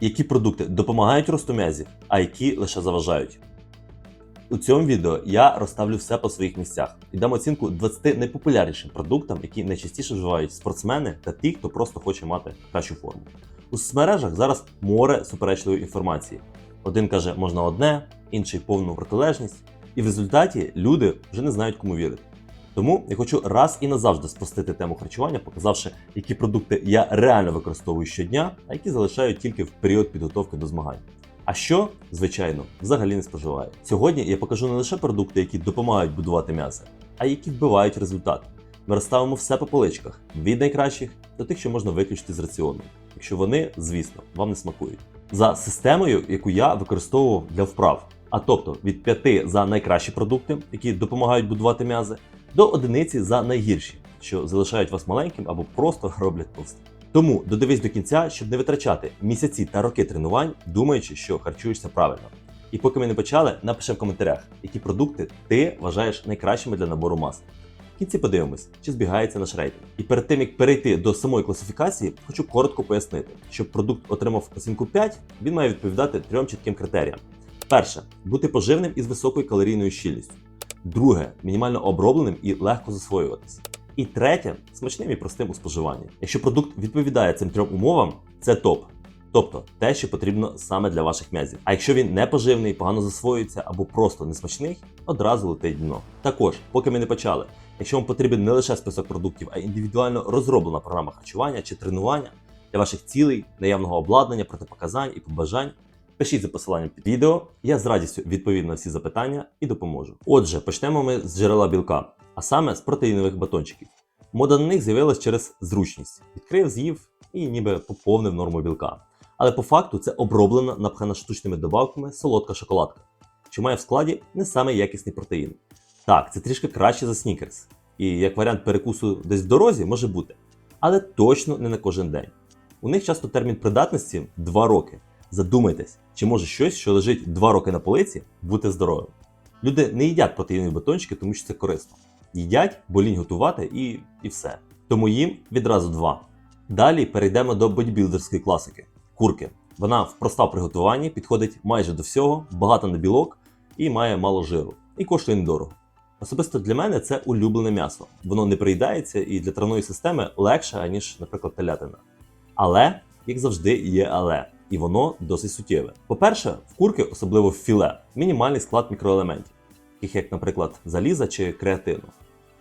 які продукти допомагають росту м'язів, а які лише заважають. У цьому відео я розставлю все по своїх місцях і дам оцінку 20 найпопулярнішим продуктам, які найчастіше вживають спортсмени та ті, хто просто хоче мати кращу форму. У соцмережах зараз море суперечливої інформації. Один каже, можна одне, інший повну протилежність, і в результаті люди вже не знають, кому вірити. Тому я хочу раз і назавжди спростити тему харчування, показавши, які продукти я реально використовую щодня, а які залишаю тільки в період підготовки до змагань. А що, звичайно, взагалі не споживаю. Сьогодні я покажу не лише продукти, які допомагають будувати м'ясо, а які вбивають результат. Ми розставимо все по поличках від найкращих до тих, що можна виключити з раціону, якщо вони, звісно, вам не смакують. За системою, яку я використовував для вправ, а тобто від 5 за найкращі продукти, які допомагають будувати м'язи, до одиниці за найгірші, що залишають вас маленьким або просто роблять товстим. Тому додивись до кінця, щоб не витрачати місяці та роки тренувань, думаючи, що харчуєшся правильно. І поки ми не почали, напиши в коментарях, які продукти ти вважаєш найкращими для набору маси. В кінці подивимось, чи збігається наш рейтинг. І перед тим як перейти до самої класифікації, хочу коротко пояснити, щоб продукт отримав оцінку 5, він має відповідати трьом чітким критеріям: перше бути поживним із високою калорійною щільністю. Друге мінімально обробленим і легко засвоюватися. І третє смачним і простим у споживанні. Якщо продукт відповідає цим трьом умовам, це топ. Тобто те, що потрібно саме для ваших м'язів. А якщо він не поживний, погано засвоюється або просто несмачний, одразу летить дно. Також, поки ми не почали, якщо вам потрібен не лише список продуктів, а індивідуально розроблена програма харчування чи тренування для ваших цілей, наявного обладнання, протипоказань і побажань, пишіть за посиланням під відео. Я з радістю відповім на всі запитання і допоможу. Отже, почнемо ми з джерела білка, а саме з протеїнових батончиків. Мода на них з'явилась через зручність. Відкрив, з'їв і ніби поповнив норму білка. Але по факту це оброблена, напхана штучними добавками солодка шоколадка, що має в складі не самий якісний протеїн. Так, це трішки краще за снікерс, і як варіант перекусу десь в дорозі може бути, але точно не на кожен день. У них часто термін придатності 2 роки. Задумайтесь, чи може щось, що лежить 2 роки на полиці, бути здоровим. Люди не їдять протеїнові батончики, тому що це корисно. Їдять, бо лінь готувати і, і все. Тому їм відразу два. Далі перейдемо до бодібілдерської класики курки. Вона в проста в приготуванні, підходить майже до всього, багата на білок і має мало жиру. І коштує недорого. Особисто для мене це улюблене м'ясо. Воно не приїдається і для травної системи легше, ніж, наприклад, телятина. Але, як завжди, є але. І воно досить суттєве. По-перше, в курки, особливо в філе, мінімальний склад мікроелементів, таких як, наприклад, заліза чи креатину.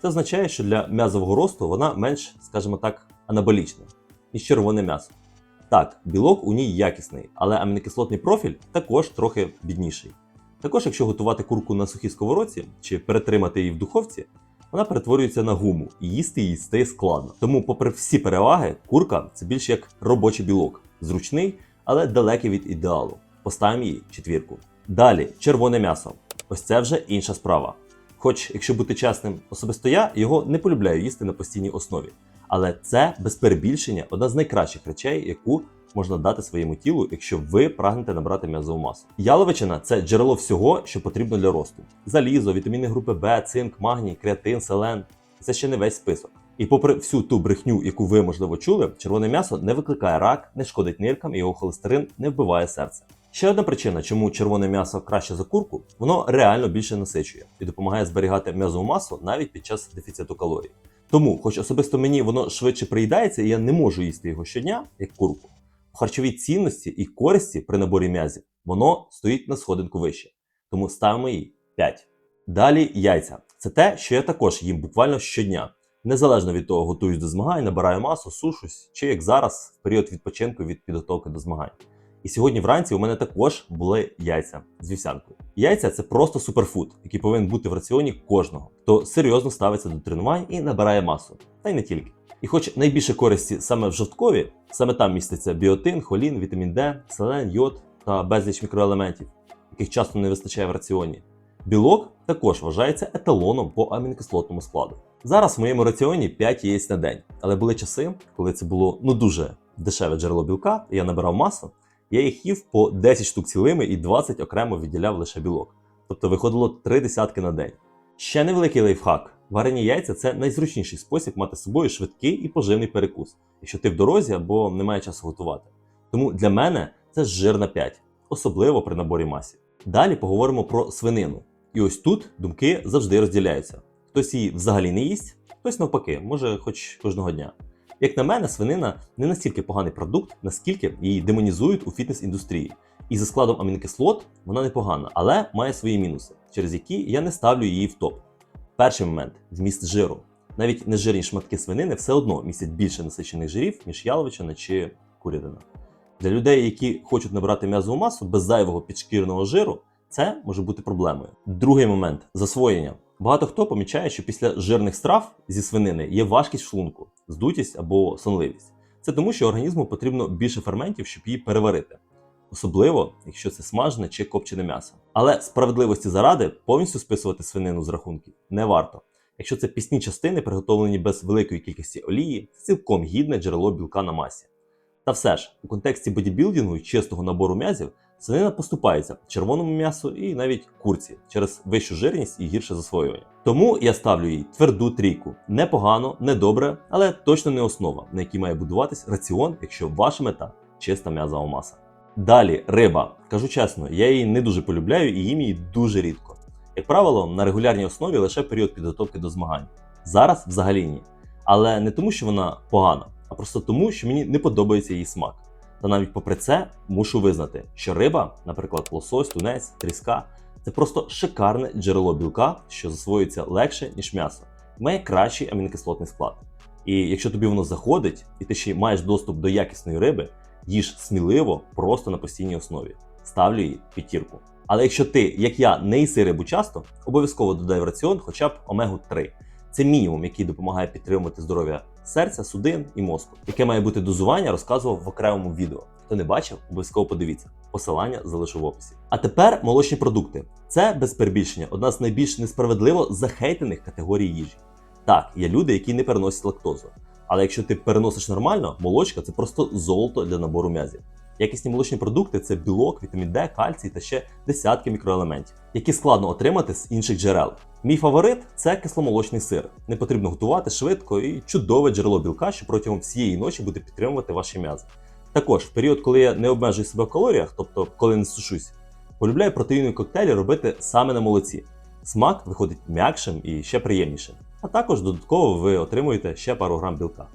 Це означає, що для м'язового росту вона менш, скажімо так, анаболічна, ніж червоне м'ясо. Так, білок у ній якісний, але амінокислотний профіль також трохи бідніший. Також, якщо готувати курку на сухій сковородці чи перетримати її в духовці, вона перетворюється на гуму і їсти її стає складно. Тому, попри всі переваги, курка це більш як робочий білок, зручний, але далекий від ідеалу. Поставимо їй четвірку. Далі червоне м'ясо. Ось це вже інша справа. Хоч, якщо бути чесним, особисто я його не полюбляю їсти на постійній основі. Але це без перебільшення одна з найкращих речей, яку можна дати своєму тілу, якщо ви прагнете набрати м'язову масу. Яловичина це джерело всього, що потрібно для росту: залізо, вітаміни групи Б, цинк, магній, креатин, селен. Це ще не весь список. І попри всю ту брехню, яку ви можливо чули, червоне м'ясо не викликає рак, не шкодить ниркам і його холестерин не вбиває серце. Ще одна причина, чому червоне м'ясо краще за курку, воно реально більше насичує і допомагає зберігати м'язову масу навіть під час дефіциту калорій. Тому, хоч особисто мені воно швидше приїдається, і я не можу їсти його щодня, як курку, в харчовій цінності і користі при наборі м'язів воно стоїть на сходинку вище. Тому ставимо їй 5. Далі яйця. Це те, що я також їм буквально щодня. Незалежно від того, готуюсь до змагань, набираю масу, сушусь, чи як зараз, в період відпочинку від підготовки до змагань. І сьогодні вранці у мене також були яйця з вівсянкою. Яйця це просто суперфуд, який повинен бути в раціоні кожного, хто серйозно ставиться до тренувань і набирає масу, та й не тільки. І хоч найбільше користі саме в жовткові, саме там міститься біотин, холін, вітамін Д, селен, йод та безліч мікроелементів, яких часто не вистачає в раціоні. Білок також вважається еталоном по амінокислотному складу. Зараз в моєму раціоні 5 яєць на день, але були часи, коли це було ну дуже дешеве джерело білка, і я набирав масу. Я їх їв по 10 штук цілими і 20 окремо відділяв лише білок. Тобто виходило 3 десятки на день. Ще невеликий лайфхак. Варені яйця це найзручніший спосіб мати з собою швидкий і поживний перекус, якщо ти в дорозі або немає часу готувати. Тому для мене це жир на 5, особливо при наборі масів. Далі поговоримо про свинину. І ось тут думки завжди розділяються. Хтось її взагалі не їсть, хтось навпаки, може хоч кожного дня. Як на мене, свинина не настільки поганий продукт, наскільки її демонізують у фітнес-індустрії. І за складом амінокислот вона непогана, але має свої мінуси, через які я не ставлю її в топ. Перший момент вміст жиру. Навіть нежирні шматки свинини все одно містять більше насичених жирів, ніж яловичина чи курятина. Для людей, які хочуть набрати м'язову масу без зайвого підшкірного жиру, це може бути проблемою. Другий момент засвоєння. Багато хто помічає, що після жирних страв зі свинини є важкість шлунку, здутість або сонливість. Це тому, що організму потрібно більше ферментів, щоб її переварити. Особливо, якщо це смажене чи копчене м'ясо. Але справедливості заради повністю списувати свинину з рахунків не варто. Якщо це пісні частини, приготовлені без великої кількості олії, це цілком гідне джерело білка на масі. Та все ж, у контексті бодібілдингу і чистого набору м'язів, свинина поступається червоному м'ясу і навіть курці через вищу жирність і гірше засвоювання. Тому я ставлю їй тверду трійку. Непогано, не добре, але точно не основа, на якій має будуватись раціон, якщо ваша мета чиста м'язова маса. Далі риба. Кажу чесно, я її не дуже полюбляю і їм її дуже рідко. Як правило, на регулярній основі лише період підготовки до змагань. Зараз взагалі ні. Але не тому, що вона погана, а просто тому, що мені не подобається її смак. Та навіть попри це мушу визнати, що риба, наприклад, лосось, тунець, тріска, це просто шикарне джерело білка, що засвоюється легше, ніж м'ясо, має кращий амінокислотний склад. І якщо тобі воно заходить, і ти ще маєш доступ до якісної риби, їж сміливо, просто на постійній основі. Ставлю їй п'ятірку. Але якщо ти, як я, не їси рибу часто, обов'язково додай в раціон хоча б омегу 3. Це мінімум, який допомагає підтримувати здоров'я серця, судин і мозку. Яке має бути дозування, розказував в окремому відео. Хто не бачив, обов'язково подивіться. Посилання залишу в описі. А тепер молочні продукти. Це без перебільшення одна з найбільш несправедливо захейтених категорій їжі. Так, є люди, які не переносять лактозу. Але якщо ти переносиш нормально, молочка це просто золото для набору м'язів. Якісні молочні продукти це білок, вітамін Д, кальцій та ще десятки мікроелементів, які складно отримати з інших джерел. Мій фаворит це кисломолочний сир. Не потрібно готувати швидко і чудове джерело білка, що протягом всієї ночі буде підтримувати ваші м'язи. Також в період, коли я не обмежую себе в калоріях, тобто коли не сушусь, полюбляю протеїнові коктейлі робити саме на молоці. Смак виходить м'якшим і ще приємнішим. А також додатково ви отримуєте ще пару грам білка.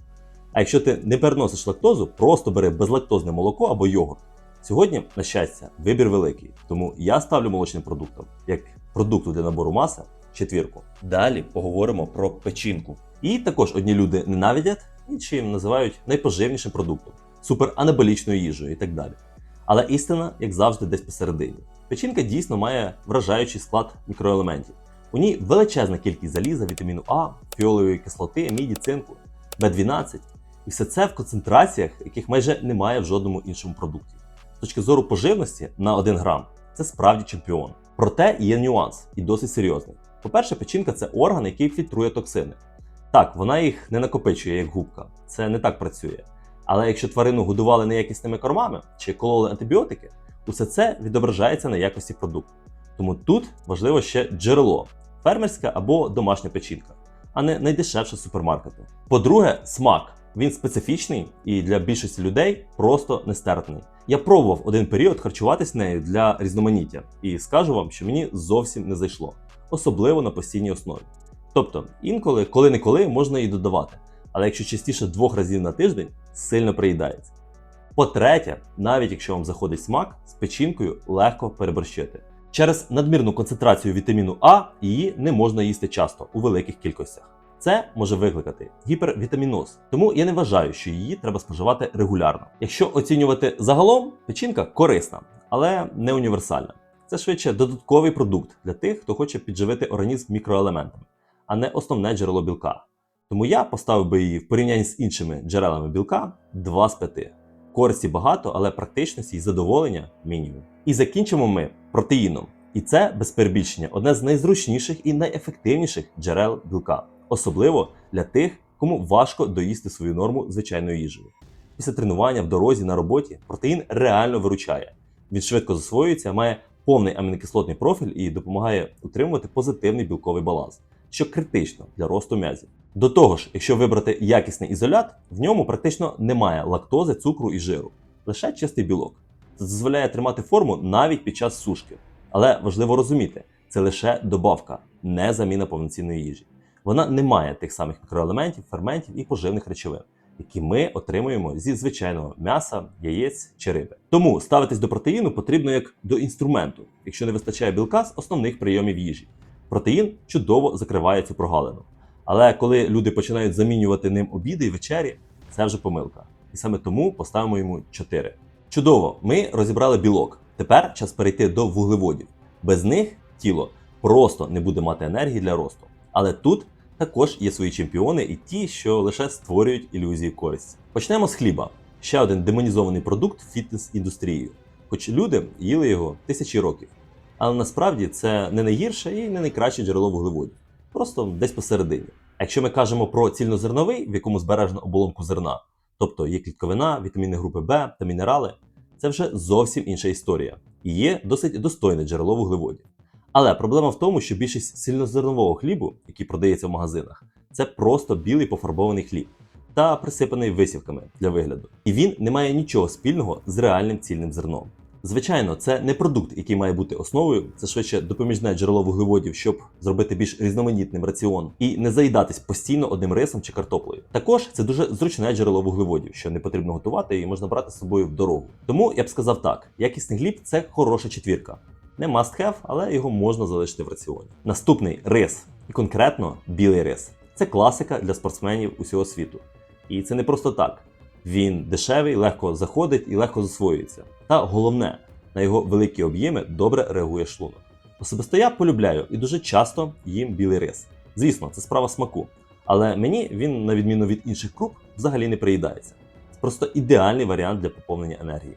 А якщо ти не переносиш лактозу, просто бери безлактозне молоко або йогурт. Сьогодні, на щастя, вибір великий, тому я ставлю молочним продуктом як продукту для набору маси четвірку. Далі поговоримо про печінку. І також одні люди ненавидять, інші їм називають найпоживнішим продуктом, суперанаболічною їжею і так далі. Але істина, як завжди, десь посередині. Печінка дійсно має вражаючий склад мікроелементів. У ній величезна кількість заліза, вітаміну А, фіолової кислоти, міді, цинку, В12. І все це в концентраціях, яких майже немає в жодному іншому продукті. З точки зору поживності на 1 грам це справді чемпіон. Проте є нюанс і досить серйозний. По-перше, печінка це орган, який фільтрує токсини. Так, вона їх не накопичує як губка, це не так працює. Але якщо тварину годували неякісними кормами чи кололи антибіотики, усе це відображається на якості продукту. Тому тут важливо ще джерело фермерська або домашня печінка, а не найдешевше супермаркету. По-друге, смак. Він специфічний і для більшості людей просто нестерпний. Я пробував один період харчуватись нею для різноманіття, і скажу вам, що мені зовсім не зайшло, особливо на постійній основі. Тобто, інколи, коли-неколи можна її додавати, але якщо частіше двох разів на тиждень, сильно приїдається. По-третє, навіть якщо вам заходить смак, з печінкою легко переборщити. Через надмірну концентрацію вітаміну А її не можна їсти часто у великих кількостях. Це може викликати гіпервітаміноз, тому я не вважаю, що її треба споживати регулярно. Якщо оцінювати загалом, печінка корисна, але не універсальна. Це швидше додатковий продукт для тих, хто хоче підживити організм мікроелементами, а не основне джерело білка. Тому я поставив би її в порівнянні з іншими джерелами білка 2 з 5. Користі багато, але практичності і задоволення мінімум. І закінчимо ми протеїном. І це без перебільшення одне з найзручніших і найефективніших джерел білка, особливо для тих, кому важко доїсти свою норму звичайною їжею. Після тренування в дорозі на роботі протеїн реально виручає. Він швидко засвоюється, має повний амінокислотний профіль і допомагає утримувати позитивний білковий баланс, що критично для росту м'язів. До того ж, якщо вибрати якісний ізолят, в ньому практично немає лактози, цукру і жиру, лише чистий білок. Це дозволяє тримати форму навіть під час сушки. Але важливо розуміти, це лише добавка, не заміна повноцінної їжі. Вона не має тих самих мікроелементів, ферментів і поживних речовин, які ми отримуємо зі звичайного м'яса, яєць чи риби. Тому ставитись до протеїну потрібно як до інструменту, якщо не вистачає білка з основних прийомів їжі. Протеїн чудово закриває цю прогалину. Але коли люди починають замінювати ним обіди і вечері, це вже помилка. І саме тому поставимо йому 4. Чудово, ми розібрали білок. Тепер час перейти до вуглеводів. Без них тіло просто не буде мати енергії для росту. Але тут також є свої чемпіони і ті, що лише створюють ілюзії користі. Почнемо з хліба. Ще один демонізований продукт фітнес-індустрією. Хоч люди їли його тисячі років. Але насправді це не найгірше і не найкраще джерело вуглеводів. Просто десь посередині. Якщо ми кажемо про цільнозерновий, в якому збережено оболонку зерна, тобто є клітковина, вітаміни групи Б та мінерали, це вже зовсім інша історія і є досить достойне джерело вуглеводів. Але проблема в тому, що більшість цільнозернового хлібу, який продається в магазинах, це просто білий пофарбований хліб та присипаний висівками для вигляду. І він не має нічого спільного з реальним цільним зерном. Звичайно, це не продукт, який має бути основою, це швидше допоміжне джерело вуглеводів, щоб зробити більш різноманітним раціон і не заїдатись постійно одним рисом чи картоплею. Також це дуже зручне джерело вуглеводів, що не потрібно готувати і можна брати з собою в дорогу. Тому я б сказав так: якісний хліб це хороша четвірка. Не must have, але його можна залишити в раціоні. Наступний рис, і конкретно білий рис. Це класика для спортсменів усього світу. І це не просто так. Він дешевий, легко заходить і легко засвоюється. Та головне, на його великі об'єми добре реагує шлунок. Особисто я полюбляю і дуже часто їм білий рис. Звісно, це справа смаку. Але мені він, на відміну від інших круп, взагалі не приїдається. Це просто ідеальний варіант для поповнення енергії.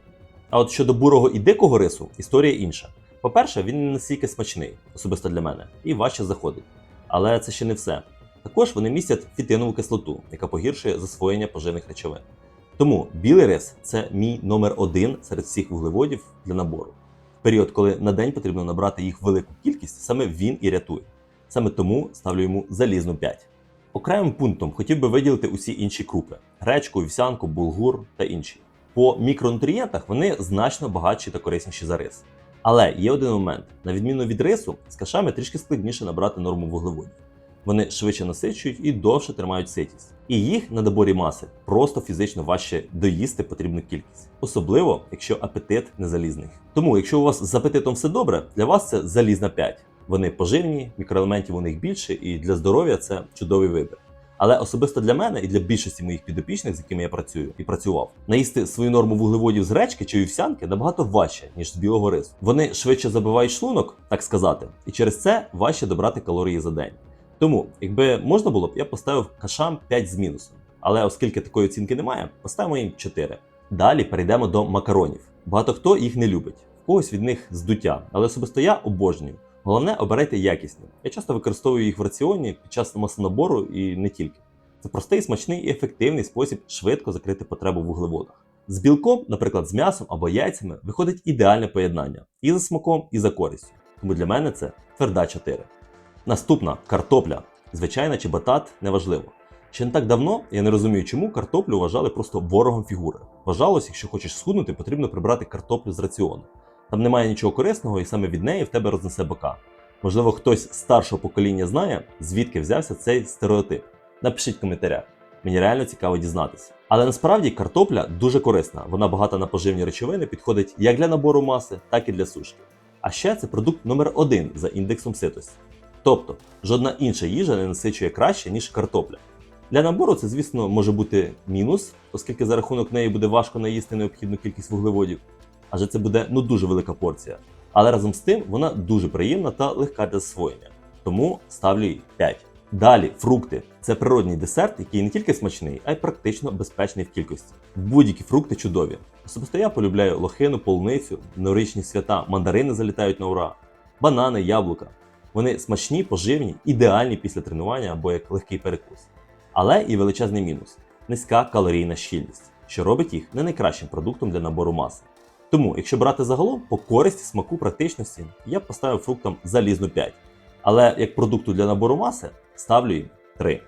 А от щодо бурого і дикого рису, історія інша. По-перше, він не настільки смачний, особисто для мене, і важче заходить. Але це ще не все. Також вони містять фітинову кислоту, яка погіршує засвоєння поживних речовин. Тому білий рис це мій номер один серед всіх вуглеводів для набору. В період, коли на день потрібно набрати їх велику кількість, саме він і рятує. Саме тому ставлю йому залізну 5. Окремим пунктом хотів би виділити усі інші крупи: гречку, вівсянку, булгур та інші. По мікронутрієнтах вони значно багатші та корисніші за рис. Але є один момент: на відміну від рису, з кашами трішки складніше набрати норму вуглеводів. Вони швидше насичують і довше тримають ситість. І їх на доборі маси просто фізично важче доїсти потрібну кількість, особливо якщо апетит не залізний. Тому, якщо у вас з апетитом все добре, для вас це залізна 5. Вони поживні, мікроелементів у них більше, і для здоров'я це чудовий вибір. Але особисто для мене і для більшості моїх підопічних, з якими я працюю і працював, наїсти свою норму вуглеводів з гречки чи вівсянки набагато важче, ніж з білого рису. Вони швидше забивають шлунок, так сказати, і через це важче добрати калорії за день. Тому, якби можна було б, я поставив кашам 5 з мінусом. Але оскільки такої оцінки немає, поставимо їм 4. Далі перейдемо до макаронів. Багато хто їх не любить, в когось від них здуття, але особисто я обожнюю. Головне, обирайте якісні. Я часто використовую їх в раціоні під час маслонабору і не тільки. Це простий, смачний і ефективний спосіб швидко закрити потребу в вуглеводах. З білком, наприклад, з м'ясом або яйцями, виходить ідеальне поєднання і за смаком, і за користю. Тому для мене це тверда 4. Наступна картопля. Звичайна чи батат, неважливо. Ще не так давно я не розумію, чому картоплю вважали просто ворогом фігури. Вважалось, якщо хочеш схуднути, потрібно прибрати картоплю з раціону. Там немає нічого корисного, і саме від неї в тебе рознесе бока. Можливо, хтось з старшого покоління знає, звідки взявся цей стереотип. Напишіть в коментарях. Мені реально цікаво дізнатися. Але насправді картопля дуже корисна. Вона багата на поживні речовини, підходить як для набору маси, так і для сушки. А ще це продукт номер один за індексом ситості. Тобто жодна інша їжа не насичує краще, ніж картопля. Для набору це, звісно, може бути мінус, оскільки за рахунок неї буде важко наїсти необхідну кількість вуглеводів, адже це буде ну дуже велика порція. Але разом з тим вона дуже приємна та легка для засвоєння. Тому ставлю їй 5. Далі фрукти це природній десерт, який не тільки смачний, а й практично безпечний в кількості. Будь-які фрукти чудові. Особисто я полюбляю лохину, полуницю, новорічні свята, мандарини залітають на ура, банани, яблука. Вони смачні, поживні, ідеальні після тренування або як легкий перекус. Але і величезний мінус низька калорійна щільність, що робить їх не найкращим продуктом для набору маси. Тому, якщо брати загалом по користі, смаку, практичності, я б поставив фруктам залізну 5. Але як продукту для набору маси ставлю їм 3.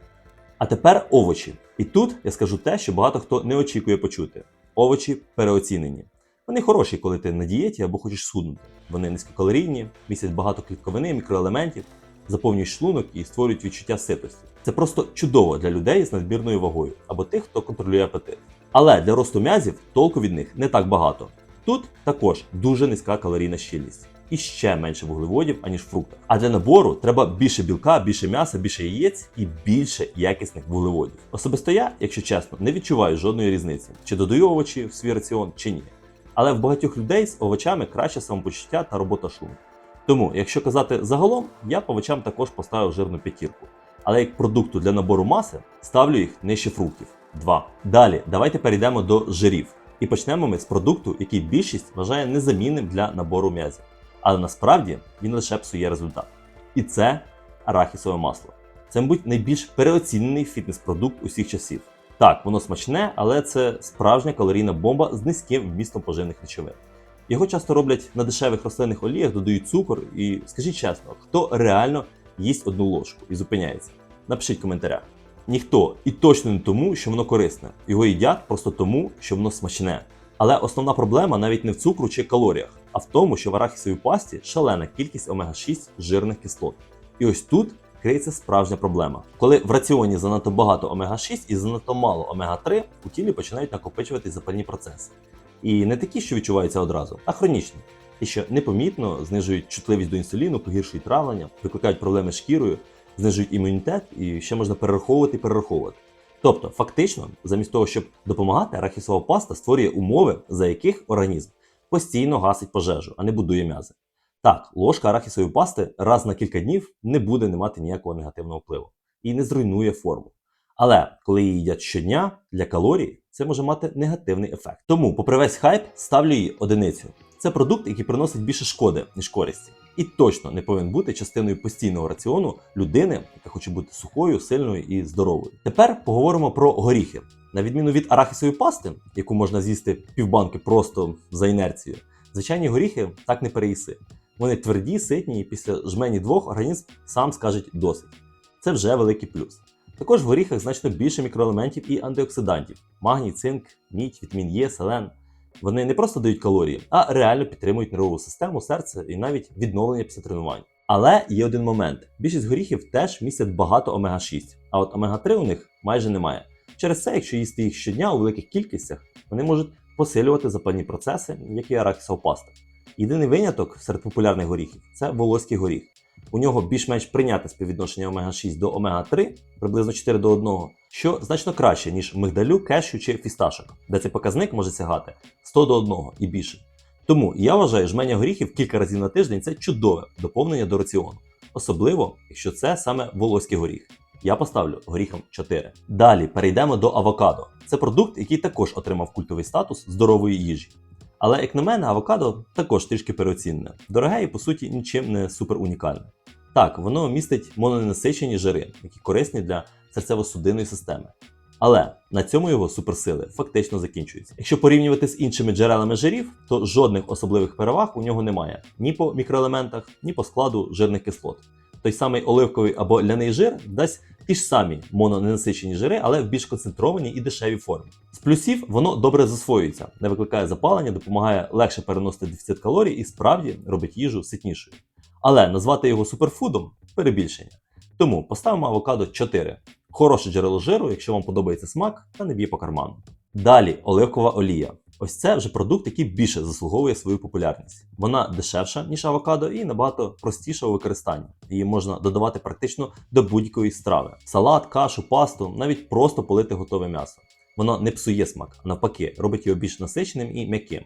А тепер овочі. І тут я скажу те, що багато хто не очікує почути: овочі переоцінені. Вони хороші, коли ти на дієті або хочеш схуднути. Вони низькокалорійні, містять багато клітковини, мікроелементів, заповнюють шлунок і створюють відчуття ситості. Це просто чудово для людей з надмірною вагою або тих, хто контролює апетит. Але для росту м'язів толку від них не так багато. Тут також дуже низька калорійна щільність і ще менше вуглеводів, аніж в фруктах. А для набору треба більше білка, більше м'яса, більше яєць і більше якісних вуглеводів. Особисто я, якщо чесно, не відчуваю жодної різниці, чи додаю овочі в свій раціон, чи ні. Але в багатьох людей з овочами краще самопочуття та робота шлунку. Тому, якщо казати загалом, я по овочам також поставив жирну п'ятірку. Але як продукту для набору маси ставлю їх нижче фруктів 2. Далі давайте перейдемо до жирів. І почнемо ми з продукту, який більшість вважає незамінним для набору м'язів. Але насправді він лише псує результат. І це арахісове масло. Це, мабуть, найбільш переоцінений фітнес-продукт усіх часів. Так, воно смачне, але це справжня калорійна бомба з низьким вмістом поживних речовин. Його часто роблять на дешевих рослинних оліях, додають цукор. І скажіть чесно, хто реально їсть одну ложку і зупиняється? Напишіть в коментарях. Ніхто і точно не тому, що воно корисне. Його їдять просто тому, що воно смачне. Але основна проблема навіть не в цукру чи калоріях, а в тому, що в арахісовій пасті шалена кількість омега-6 жирних кислот. І ось тут криється справжня проблема. Коли в раціоні занадто багато омега-6 і занадто мало омега-3, у тілі починають накопичуватись запальні процеси. І не такі, що відчуваються одразу, а хронічні. І що непомітно знижують чутливість до інсуліну, погіршують травлення, викликають проблеми з шкірою, знижують імунітет і ще можна перераховувати і перераховувати. Тобто, фактично, замість того, щоб допомагати, арахісова паста створює умови, за яких організм постійно гасить пожежу, а не будує м'язи. Так, ложка арахісової пасти раз на кілька днів не буде не мати ніякого негативного впливу і не зруйнує форму. Але коли її їдять щодня для калорій, це може мати негативний ефект. Тому, попри весь хайп, ставлю її одиницю. Це продукт, який приносить більше шкоди, ніж користі. І точно не повинен бути частиною постійного раціону людини, яка хоче бути сухою, сильною і здоровою. Тепер поговоримо про горіхи. На відміну від арахісової пасти, яку можна з'їсти півбанки просто за інерцією, звичайні горіхи так не переїси. Вони тверді, ситні, і після жмені двох організм сам скаже досить. Це вже великий плюс. Також в горіхах значно більше мікроелементів і антиоксидантів: магній, цинк, мідь, вітамін Е, селен. Вони не просто дають калорії, а реально підтримують нервову систему, серце і навіть відновлення після тренувань. Але є один момент: більшість горіхів теж містять багато омега-6, а от омега-3 у них майже немає. Через це, якщо їсти їх щодня у великих кількостях, вони можуть посилювати запальні процеси, як і арахісова паста. Єдиний виняток серед популярних горіхів це волоський горіх. У нього більш-менш прийняте співвідношення омега-6 до омега-3, приблизно 4 до 1, що значно краще, ніж мигдалю, кешю чи фісташок, де цей показник може сягати 100 до 1 і більше. Тому я вважаю, жменя горіхів кілька разів на тиждень це чудове доповнення до раціону, особливо, якщо це саме волоський горіх. Я поставлю горіхом 4. Далі перейдемо до авокадо. Це продукт, який також отримав культовий статус здорової їжі. Але, як на мене, авокадо також трішки переоцінене. Дороге і по суті нічим не супер унікальне. Так, воно містить мононенасичені жири, які корисні для серцево-судинної системи. Але на цьому його суперсили фактично закінчуються. Якщо порівнювати з іншими джерелами жирів, то жодних особливих переваг у нього немає ні по мікроелементах, ні по складу жирних кислот. Той самий оливковий або ляний жир дасть ті ж самі мононенасичені жири, але в більш концентрованій і дешевій формі. З плюсів воно добре засвоюється, не викликає запалення, допомагає легше переносити дефіцит калорій і справді робить їжу ситнішою. Але назвати його суперфудом перебільшення. Тому поставимо авокадо 4. Хороше джерело жиру, якщо вам подобається смак та не б'є по карману. Далі оливкова олія. Ось це вже продукт, який більше заслуговує свою популярність. Вона дешевша, ніж авокадо, і набагато простіша у використанні. Її можна додавати практично до будь-якої страви: салат, кашу, пасту, навіть просто полити готове м'ясо. Воно не псує смак, а навпаки, робить його більш насиченим і м'яким.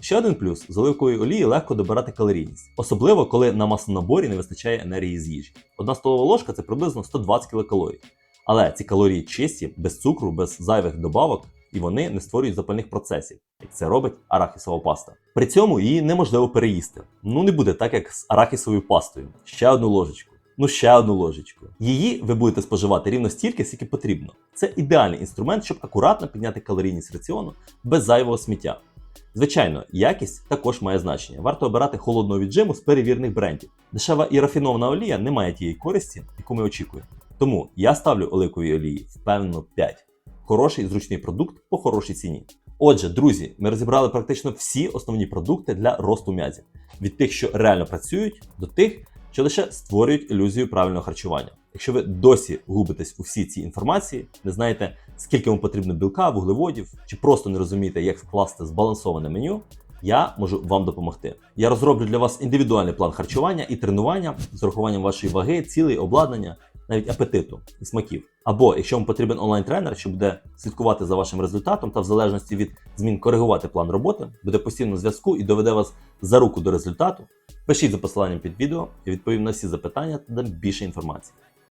Ще один плюс з оливкової олії легко добирати калорійність, особливо коли на маслонаборі не вистачає енергії з їжі. Одна столова ложка це приблизно 120 кілокалорій. Але ці калорії чисті, без цукру, без зайвих добавок, і вони не створюють запальних процесів, як це робить арахісова паста. При цьому її неможливо переїсти. Ну не буде так, як з арахісовою пастою. Ще одну ложечку. Ну, ще одну ложечку. Її ви будете споживати рівно стільки, скільки потрібно. Це ідеальний інструмент, щоб акуратно підняти калорійність раціону без зайвого сміття. Звичайно, якість також має значення. Варто обирати холодного віджиму з перевірених брендів. Дешева і рафінована олія не має тієї користі, яку ми очікуємо. Тому я ставлю оливковій олії впевнено 5. Хороший зручний продукт по хорошій ціні. Отже, друзі, ми розібрали практично всі основні продукти для росту м'язів від тих, що реально працюють, до тих, що лише створюють ілюзію правильного харчування. Якщо ви досі губитесь у всій цій інформації, не знаєте, скільки вам потрібно білка, вуглеводів, чи просто не розумієте, як вкласти збалансоване меню, я можу вам допомогти. Я розроблю для вас індивідуальний план харчування і тренування з урахуванням вашої ваги, цілей, обладнання, навіть апетиту і смаків. Або якщо вам потрібен онлайн-тренер, що буде слідкувати за вашим результатом та в залежності від змін коригувати план роботи, буде постійно зв'язку і доведе вас за руку до результату. Пишіть за посиланням під відео я відповім на всі запитання та дам більше інформації.